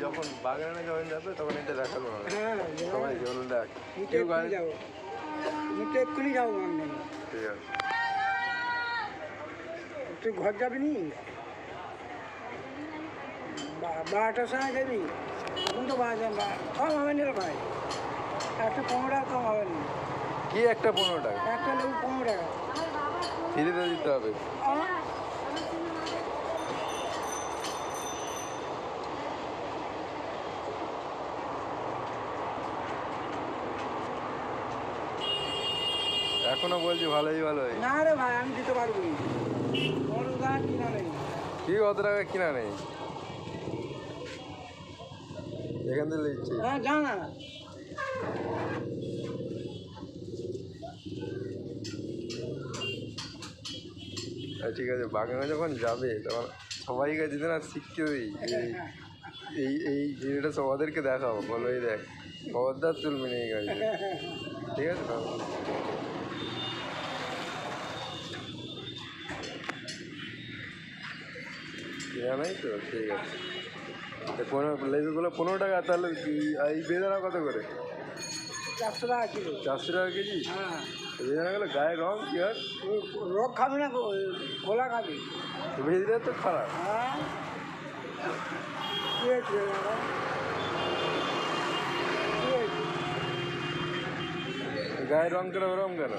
যখন বাগানে যখন যাবে তখন এটা দেখানো হবে। হ্যাঁ সবাই দেখ। কেউ গাড়ি যাব। আমি তো এক্ষুনি যাব বাংলা ঠিক আছে। তুই ঘর যাবি নি? বারোটার সময় যাবি? এখন তো বাজে বা- কম হবে না ভাই। একটা পনেরো টাকা কম হবে না। কি একটা পনেরো টাকা? একটা লেবু পনেরো টাকা। ফ্রিতে দিতে হবে। এখনও বলছি ভালোই ভালোই। না রে ভাই আমি দিতে পারব না। কিনা নেই। কি কত টাকা কিনা নেই? এখান থেকে লিখছি। হ্যাঁ যা ঠিক আছে, বাগানে যখন যাবে, তখন সবাইকে যদি না শিখতে দিই এই এই ভিডিওটা সবাদেরকে দেখাবো, বলো, এই দেখ, খবরদার তুলবি না এই গাড়ি ঠিক আছে তো কেনা নাই তো, ঠিক আছে। পনেরো লেবুগুলো পনেরো টাকা, তাহলে, এই বেদানা কত করে? চারশো টাকা কিলো চারশো টাকা কেজি? হ্যাঁ। গায়ে রং কি ওই রোগ খাবি না গোলা খাবি। বেদানা তো খারাপ। হ্যাঁ? গায়ে রং করে ওরম কেন?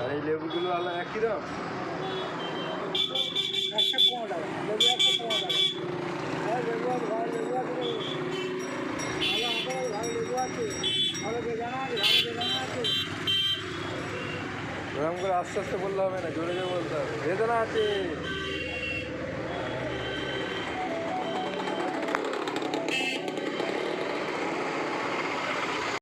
আর এই লেবুগুলো আলাদা একই দাম একশো পনেরো টাকা। লেবু একশো পনেরো টাকা হ্যাঁ লেবু আছে ভালো লেবু আছে ভালো ভালো লেবু আছে ওরম করে আস্তে আস্তে বললে হবে না জোরে জোরে বলতে হবে। বেদনা আছে।